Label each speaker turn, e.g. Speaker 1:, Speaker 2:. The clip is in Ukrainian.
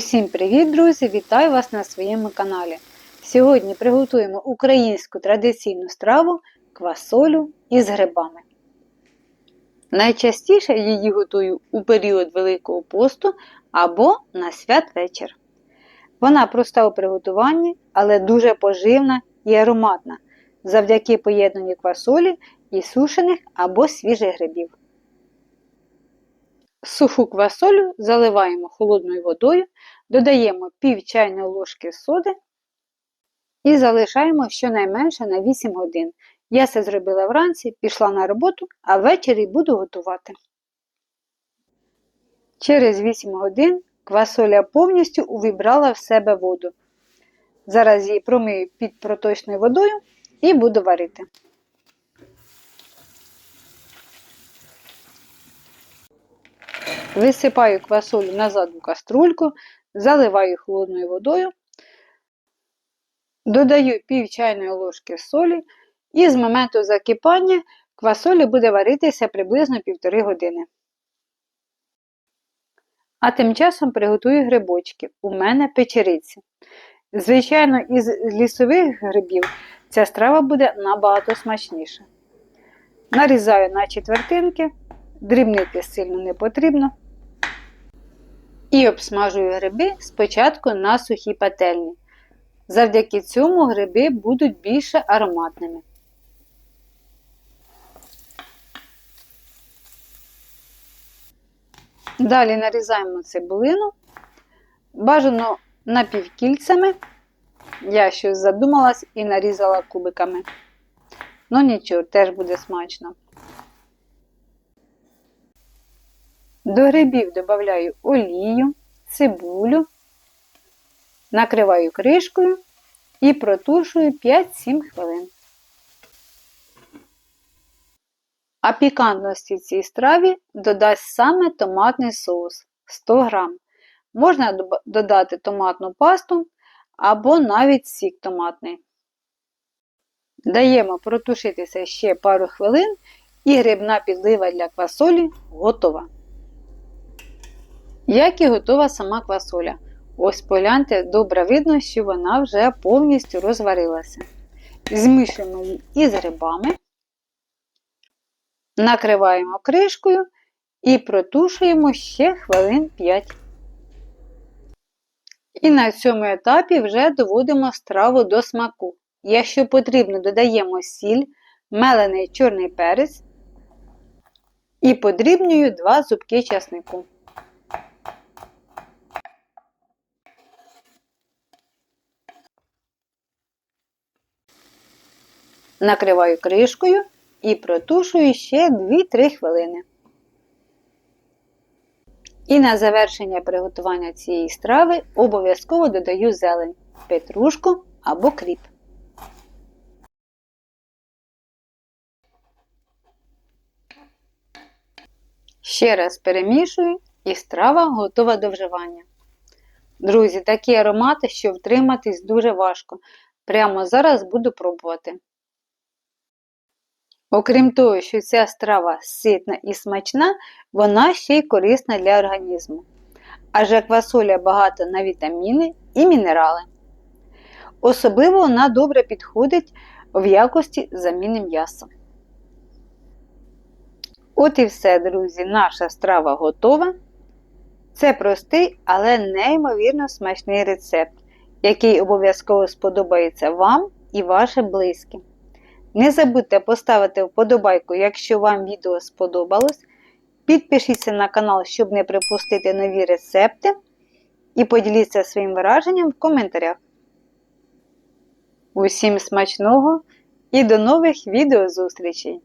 Speaker 1: Усім привіт, друзі! Вітаю вас на своєму каналі. Сьогодні приготуємо українську традиційну страву квасолю із грибами. Найчастіше її готую у період Великого посту або на святвечір. Вона проста у приготуванні, але дуже поживна і ароматна завдяки поєднанню квасолі і сушених або свіжих грибів. Суху квасолю заливаємо холодною водою, додаємо пів чайної ложки соди і залишаємо щонайменше на 8 годин. Я це зробила вранці, пішла на роботу, а ввечері буду готувати. Через 8 годин квасоля повністю увібрала в себе воду. Зараз її промию під проточною водою і буду варити. Висипаю квасолю назад у каструльку, заливаю холодною водою, додаю пів чайної ложки солі і з моменту закипання квасолі буде варитися приблизно 1,5 години. А тим часом приготую грибочки. У мене печериці. Звичайно, із лісових грибів ця страва буде набагато смачніша. Нарізаю на четвертинки, дрібнити сильно не потрібно. І обсмажую гриби спочатку на сухій пательні. Завдяки цьому гриби будуть більше ароматними. Далі нарізаємо цибулину, бажано напівкільцями. Я щось задумалась і нарізала кубиками. Ну нічого, теж буде смачно. До грибів додаю олію, цибулю, накриваю кришкою і протушую 5-7 хвилин. А пікантності цій страві додасть саме томатний соус 100 г. Можна додати томатну пасту або навіть сік томатний. Даємо протушитися ще пару хвилин і грибна підлива для квасолі готова. Як і готова сама квасоля. Ось погляньте, добре видно, що вона вже повністю розварилася. Змішуємо її із грибами, накриваємо кришкою і протушуємо ще хвилин 5. І на цьому етапі вже доводимо страву до смаку. Якщо потрібно, додаємо сіль, мелений чорний перець і подрібнюю 2 зубки часнику. Накриваю кришкою і протушую ще 2-3 хвилини. І на завершення приготування цієї страви обов'язково додаю зелень, петрушку або кріп. Ще раз перемішую і страва готова до вживання. Друзі, такі аромати, що втриматись дуже важко. Прямо зараз буду пробувати. Окрім того, що ця страва ситна і смачна, вона ще й корисна для організму. Адже квасоля багата на вітаміни і мінерали. Особливо вона добре підходить в якості заміни м'яса. От і все, друзі, наша страва готова. Це простий, але неймовірно смачний рецепт, який обов'язково сподобається вам і вашим близьким. Не забудьте поставити вподобайку, якщо вам відео сподобалось. Підпишіться на канал, щоб не пропустити нові рецепти. І поділіться своїм враженням в коментарях. Усім смачного і до нових відеозустрічей!